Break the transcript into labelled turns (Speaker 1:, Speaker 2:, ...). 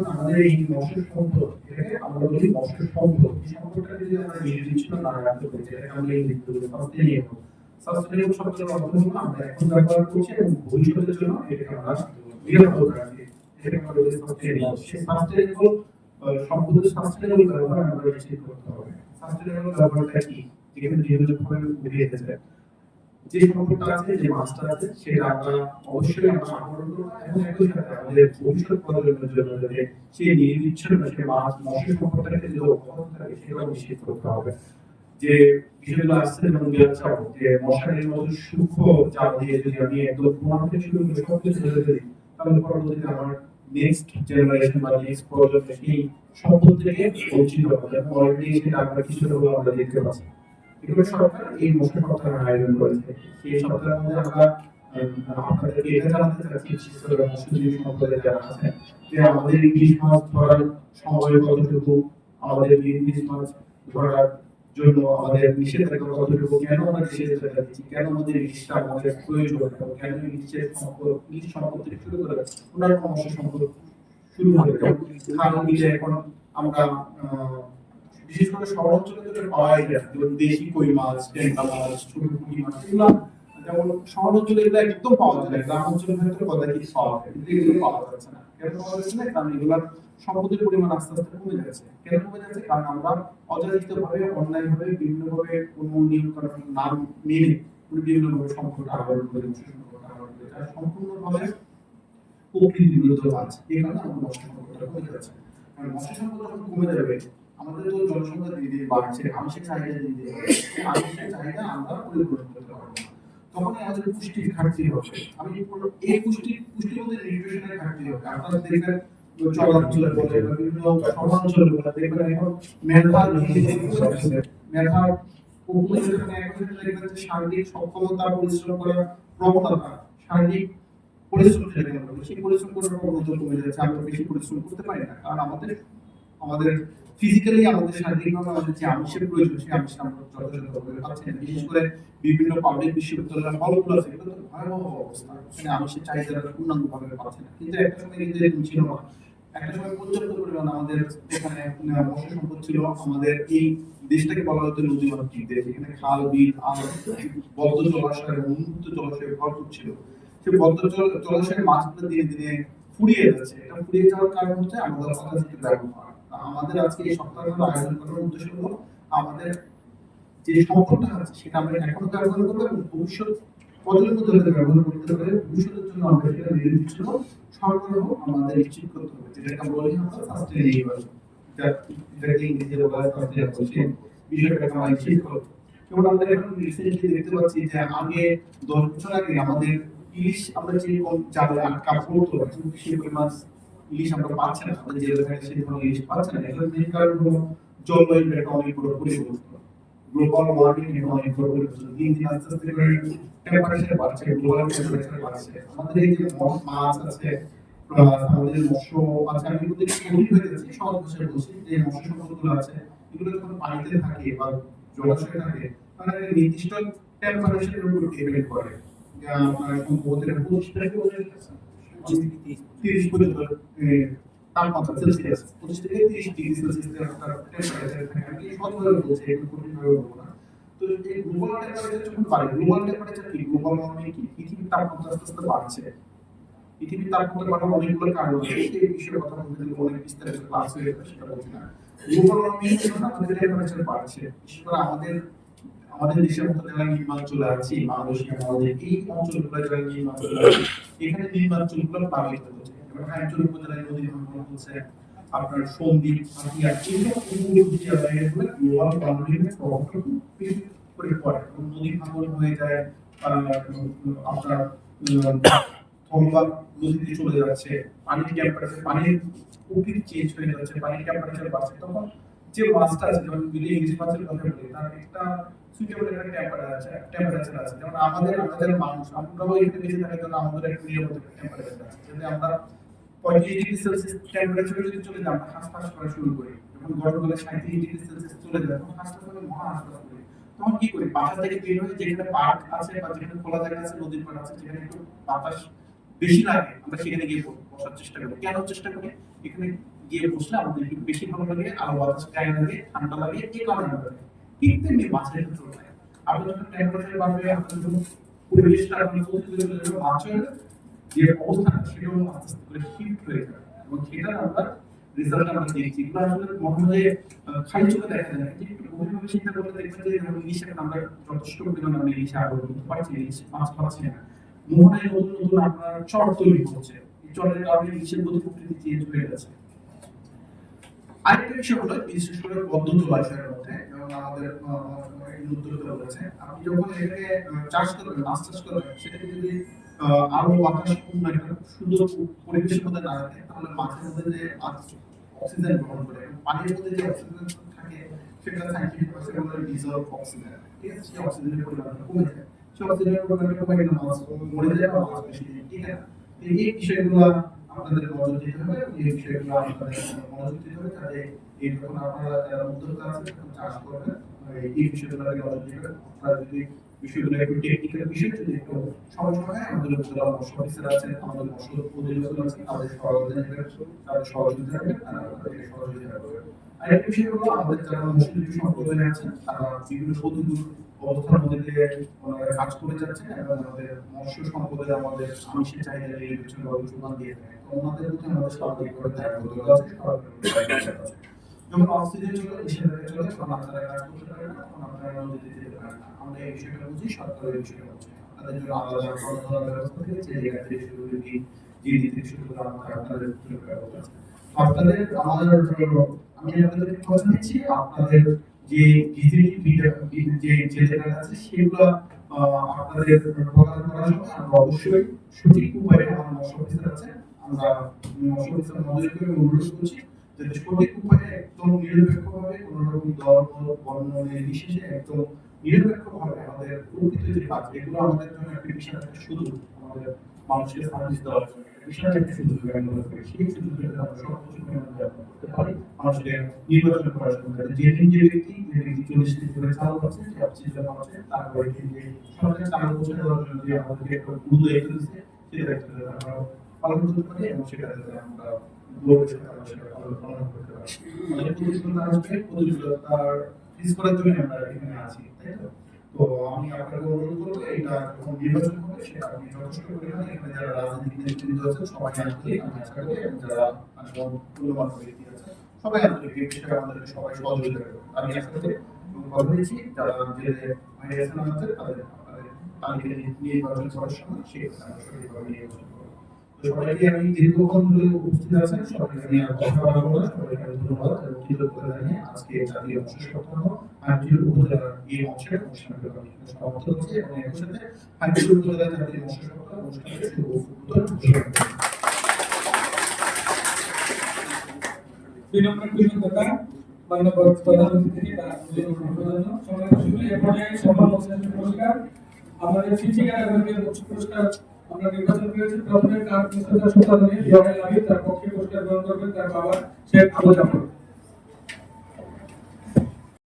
Speaker 1: এখন আমাদের এই মৎস্য সম্পদ এটাকে আমরা বলি মৎস্য সম্পদ এই সম্পদটাকে যদি আমরা নির্দিষ্ট না রাখতে পারি যেটাকে আমরা এই সাস্টেনেবল সাস্টেনেবল শব্দের অর্থ আমরা এখন ব্যবহার করছি এবং ভবিষ্যতের জন্য এটাকে আমরা নিরাপদ রাখি এটাকে আমরা বলি সাস্টেনেবল সেই সাস্টেনেবল সম্পদের সাস্টেনেবল ব্যবহার আমরা নিশ্চিত করতে হবে সাস্টেনেবল ব্যবহারটা কি? যেখানে যেহেতু ভাবে উঠিয়ে এসেছে যে আছে, যে মাছটা আছে সেটা অবশ্যই আমাদের ভবিষ্যৎ প্রজন্মের জন্য যাতে সেই নির্বিচ্ছিন্ন সে মাছ মৎস্য সম্পদটাকে যে অব্যাহত থাকে নিশ্চিত করতে হবে। যে বিষয়গুলো আসছে, যেমন যে মতো সূক্ষ্ম দিয়ে যদি আমি একদম ফেলি, তাহলে পরবর্তীতে আমার নেক্সট জেনারেশন বা নেক্সট প্রজন্ম সম্পদ থেকে বঞ্চিত হবে। অলরেডি কিছুটা আমরা দেখতে পাচ্ছি। এই আয়োজন করেছে। সেই সপ্তাহের মধ্যে আমরা এটা আমাদের ইলিশ মাছ ধরার সময় কতটুকু, আমাদের ইলিশ মাছ ধরার জন্য আমাদের নিষেধাজ্ঞা কতটুকু, কেন আমরা নিষেধাজ্ঞা দিচ্ছি, কেন আমাদের ইলিশটা আমাদের প্রয়োজন এবং কেন ইলিশের সম্পদ ইলিশ সম্পদ থেকে শুরু করে অন্যান্য মৎস্য সম্পদ শুরু হবে খাল বিলে এখন আমরা বিশেষ করে শহর অঞ্চলে যেটা পাওয়া যায় যেমন দেশি কই মাছ টেন্টা মাছ, ছোট পুঁটি মাছ, এগুলো যেমন শহর অঞ্চলে এগুলো একদম পাওয়া যায় গ্রাম অঞ্চলের ভেতরে কথা কি পাওয়া যায় এগুলো পাওয়া যাচ্ছে না। কেন পাওয়া যাচ্ছে না? কারণ এগুলোর সম্পদের পরিমাণ আস্তে আস্তে কমে যাচ্ছে। কেন কমে যাচ্ছে? কারণ আমরা অযাচিত ভাবে অন্যায় ভাবে বিভিন্ন ভাবে কোনো নিয়ম কানুন না মেনে বিভিন্ন ভাবে সম্পদ আহরণ করে সম্পদ আহরণ সম্পূর্ণভাবে প্রকৃতির বিরুদ্ধে আছে এই আমাদের মৎস্য সম্পদটা কমে যাচ্ছে। মৎস্য সম্পদ কমে যাবে আমাদের তো জনসংখ্যা ধীরে ধীরে বাড়ছে আংশিক চাহিদা ধীরে ধীরে আংশিক চাহিদা আমরা পরিপূরণ করতে পারব তখন আমাদের পুষ্টির ঘাটতি হবে। আমি এই পুষ্টি পুষ্টির মধ্যে নিউট্রিশনের ঘাটতি হবে। আপনারা দেখবেন শারীরিক করার প্রবণতা, শারীরিক পরিশ্রম সেই পরিশ্রম করার বেশি পরিশ্রম করতে পারি না। কারণ আমাদের আমাদের ফিজিক্যালি আমাদের শারীরিকভাবে আমাদের যে আমিষের প্রয়োজন, সেই আমিষ আমরা যথাযথভাবে পাচ্ছি না বিশেষ করে বিভিন্ন পাবলিক বিশ্ববিদ্যালয়ের হলগুলো আছে এগুলো তো ভয়াবহ অবস্থা। সেখানে আমিষের চাহিদাটা পূর্ণাঙ্গভাবে পাচ্ছে না। কিন্তু একটা সময় কিন্তু এরকম ছিল না। একটা সময় পর্যাপ্ত পরিমাণ আমাদের এখানে মৎস্য সম্পদ ছিল। আমাদের এই দেশটাকে বলা হতো নদী মাতৃক দেশ এখানে খাল, বিল আল বদ্ধ জলাশয় উন্মুক্ত জলাশয় ভরপুর ছিল। সেই বদ্ধ জল- জলাশয়ের মাছগুলো দিনে দিনে ফুরিয়ে যাচ্ছে। এটা ফুরিয়ে যাওয়ার কারণ হচ্ছে আমাদের অত্যাধিক ব্যবহার আমাদের আজকে এই সপ্তাহগুলো আয়োজন করার উদ্দেশ্য হলো আমাদের যে সম্পদটা আছে, সেটা আমরা এখন ব্যবহার করব এবং ভবিষ্যৎ প্রজন্ম ধরে ব্যবহার করতে পারে, ভবিষ্যতের জন্য আমরা সেটা নির্দিষ্ট সরবরাহ আমাদের নিশ্চিত করতে হবে যেটাকে আমরা বলি আমরা সাস্টেনেবল যেটাকে ইংরেজিতে বলা হয় সাস্টেনেবল সেই বিষয়টাকে আমরা নিশ্চিত করতে হবে। যেমন আমরা এখন রিসেন্টলি দেখতে পাচ্ছি যে আগে দশ বছর আগে আমাদের ইলিশ আমরা যেরকম জালে আটকা পড়তো সেই পরিমাণ ইলিশ আমরা পাচ্ছি না, আমাদের যে এলাকায় সেই ধরনের ইলিশ পাচ্ছি না এটার মেন কারণ হলো জলবায়ুর একটা অনেক বড় পরিবর্তন গ্লোবাল ওয়ার্মিং এর অনেক বড় পরিবর্তন দিন দিন আস্তে আস্তে করে টেম্পারেচার বাড়ছে গ্লোবাল টেম্পারেচার বাড়ছে। আমাদের এই যে মাছ আছে আমাদের মৎস্য আছে, আমি বলতে কঠিন হয়ে যাচ্ছে সহজ ভাষায় বলছি যে মৎস্য সম্পদগুলো আছে, এগুলো যখন পানিতে থাকে বা জলাশয়ে থাকে তাহলে নির্দিষ্ট টেম্পারেচারের উপর ডিপেন্ড করে। আপনার সম্ভবত এটা আছে সেটা বলছি আমাদের বাড়ছে। আমাদের আমাদের দেশের মতো যারা নির্মাঞ্চলে আছে বাংলাদেশের আমাদের এই অঞ্চলগুলো যারা নির্মাঞ্চলে আছে এখানে নির্মাঞ্চলগুলো প্লাবিত হচ্ছে। এবার উপজেলায় নদী ভাঙন হচ্ছে আপনার উপকূলীয় জায়গায় এগুলো গ্লোবাল বেশি করে পড়ে। ভাঙন হয়ে যায় আপনার থমবা চলে যাচ্ছে, পানির টেম্পারেচার পানির প্রকৃতি চেঞ্জ হয়ে যাচ্ছে, পানির টেম্পারেচার বাড়ছে, তখন যে মাছটা আছে, যেমন যদি ইলিশ মাছের কথা বলি, তার একটা সুইটেবল একটা টেম্পারেচার আছে টেম্পারেচার আছে। যেমন আমাদের আমাদের মানুষ আমরাও এখানে থাকার জন্য আমাদের একটা টেম্পারেচার আছে। যদি আমরা পঁয়ত্রিশ ডিগ্রি সেলসিয়াস যদি চলে যাই, আমরা করা শুরু করি। যখন সাঁত্রিশ ডিগ্রি সেলসিয়াস চলে যায়, তখন করে মহা করি। তখন কি করি? বাসা থেকে বের হয়ে যেখানে পার্ক আছে বা যেখানে খোলা জায়গা আছে, নদীর পাড় আছে, যেখানে একটু বাতাস বেশি লাগে, আমরা সেখানে গিয়ে বসার চেষ্টা করি কেন চেষ্টা করি? এখানে গিয়ে বসলে আমাদের একটু বেশি ভালো লাগে, আর বাতাস গায়ে লাগে, ঠান্ডা লাগে, এই কারণে লাগে ঠিক তেমনি মাছের ক্ষেত্রে লাগে আপনি যখন টেম্পারেচার বাড়বে আপনার যখন যে অবস্থা, সেটাও আস্তে আস্তে করে শিফট হয়ে যাবে এবং আমরা রেজাল্ট আমরা দেখছি। এগুলো আসলে খালি চোখে দেখা যায় চিন্তা করলে দেখবেন যে আমরা যথেষ্ট পরিমাণে আমরা ইলিশে আগ্রহ করতে পারছি ইলিশ মাছ পাচ্ছি না। মোহনায় নতুন নতুন আপনার চর তৈরি হচ্ছে। চরের কারণে ইলিশের প্রকৃতি চেঞ্জ হয়ে গেছে। আরেকটা বিষয় হলো বিশেষ করে পদ্ম জলাশয়ের মধ্যে, যেমন আমাদের উদ্যোক্তা রয়েছে আপনি যখন এটাকে চাষ করবেন মাছ চাষ করবেন, সেটাকে যদি আলো বাতাস একটা সুন্দর পরিবেশের মধ্যে না রাখে তাহলে মাছের মধ্যে যে অক্সিজেন গ্রহণ করে পানির মধ্যে যে অক্সিজেন থাকে, সেটা সাইন্টিফিক ভাষায় বলা ডিজলভ অক্সিজেন ঠিক আছে? সেই অক্সিজেনের পরিমাণটা কমে যায়। সেই অক্সিজেনের পরিমাণটা কমে গেলে মাছ মরে যায় বা মাছ বেশি টিকে না এই বিষয়গুলো আপনাদের নজর দিতে হবে এই বিষয়গুলো আপনাদের মনোযোগ দিতে হবে যাতে এই যখন আপনারা যারা উদ্যোক্তা আছেন চাষ করবেন এই বিষয়গুলোকে নজর দিবেন আপনারা যদি বিষয়গুলো একটু টেকনিক্যাল বিষয় যদি একটু সমস্যা হয় আমাদের মৎস্য অফিসার আছেন, আমাদের মৎস্য অধিদপ্তর আছেন, তাদের সহযোগিতা নেবেন তাদের সহযোগিতা নেবেন আপনাদেরকে সহযোগিতা করবেন আরেকটা বিষয় হলো, আমাদের যারা মৎস্যজীবী সম্প্রদায় আছেন, তারা বিভিন্ন প্রতিকূল অবস্থার মধ্যে ওনারা কাজ করে যাচ্ছেন আমাদের মৎস্য সম্পদের আমাদের আমিষের চাহিদা এই বিষয়ে যোগান দিয়ে থাকে। ওনাদের প্রতি আমাদের সরকারি করে দায়বদ্ধ আছে যখন অক্সিজেন চলে হিসেবে চলে তখন আপনারা কাজ করতে পারেন না তখন আপনারা নদীতে যেতে পারেন না। আমরা এই বিষয়টা বুঝি সরকার এই বিষয়টা বুঝি। তাদের জন্য আলাদা খরচ ব্যবস্থা থেকে যে জায়গা শুরু কি জিডি থেকে শুরু করে আমাদের আপনাদের ব্যবস্থা আপনাদের, আমাদের, আমি আপনাদের কথা দিচ্ছি, আপনাদের যে ডিজিটাল যে যে জায়গা আছে, সেগুলো আপনাদের প্রদান করার জন্য আমরা অবশ্যই সঠিক উপায়ে আমার অফিসার আছে। আমরা অফিসার মহোদয়কে অনুরোধ করছি যাতে সঠিক উপায়ে একদম নিরপেক্ষভাবে কোনো রকম দল বর্ণ নির্বিশেষে একদম নিরপেক্ষভাবে আমাদের প্রকৃত যে কাজ, এগুলো আমাদের জন্য একটা বিশাল সুযোগ আমাদের মানুষকে সার্ভিস দেওয়ার বিশাল একটা সুযোগ মনে করি সেই সুযোগটা আমরা সর্বোচ্চ পরিমাণে ব্যবহার করতে পারি মানুষকে নির্বাচন করার যাতে যে যে ব্যক্তি যে ব্যক্তি চল্লিশ দিন ধরে চালু হচ্ছে যে অফিসে জমা হচ্ছে তারপরে যে সরকার চালু পৌঁছে দেওয়ার জন্য যে আমাদেরকে একটা গুরুত্ব দায়িত্ব যাতে আমরা পালন করতে পারি এবং সেটা আমরা সেটা প্রতিযোগিতা আসবে, প্রতিযোগিতার ফিস করার জন্য আমরা এখানে আছি, তাই তো? তো আমি আপনাকে অনুরোধ করব, এটা যখন নির্বাচন হবে সেটা যথেষ্ট পরিমাণে এখানে যারা রাজনৈতিক নেতৃত্ব আছে, সবাই আসবে আমি আশা করি এবং যারা মূল্যবান ব্যক্তি আছে, সবাই আমাদেরকে এই বিষয়ে আমাদেরকে সবাই সহযোগিতা করবে। আমি আশা করি এবং কথা দিচ্ছি যারা যে ভাইরাস আছে, তাদের তালিকা নির্বাচন করার সময় সেই নির্বাচন সবাইকে আমি দীর্ঘক্ষণ ধরে উপস্থিত আছেন সবাইকে আমি কথা বলব না। সবাইকে ধন্যবাদ এবং কৃতজ্ঞতা জানিয়ে আজকে জাতীয় মৎস্য সপ্তাহ হাইটির উপজেলার এই অংশের অনুষ্ঠানটি আমি সমাপ্ত করছি এবং একই সাথে হাইটির উপজেলার জাতীয় মৎস্য সপ্তাহ অনুষ্ঠানের শুভ উদ্বোধন
Speaker 2: বিনম্র কৃতজ্ঞতা আমাদের আমরা নির্বাচন করেছি প্রথমে তার মুস্তফা সম্পাদনে জয়াল আবিদ তার পক্ষে পুরস্কার গ্রহণ করবেন তার বাবা শেখ আবু জাফর।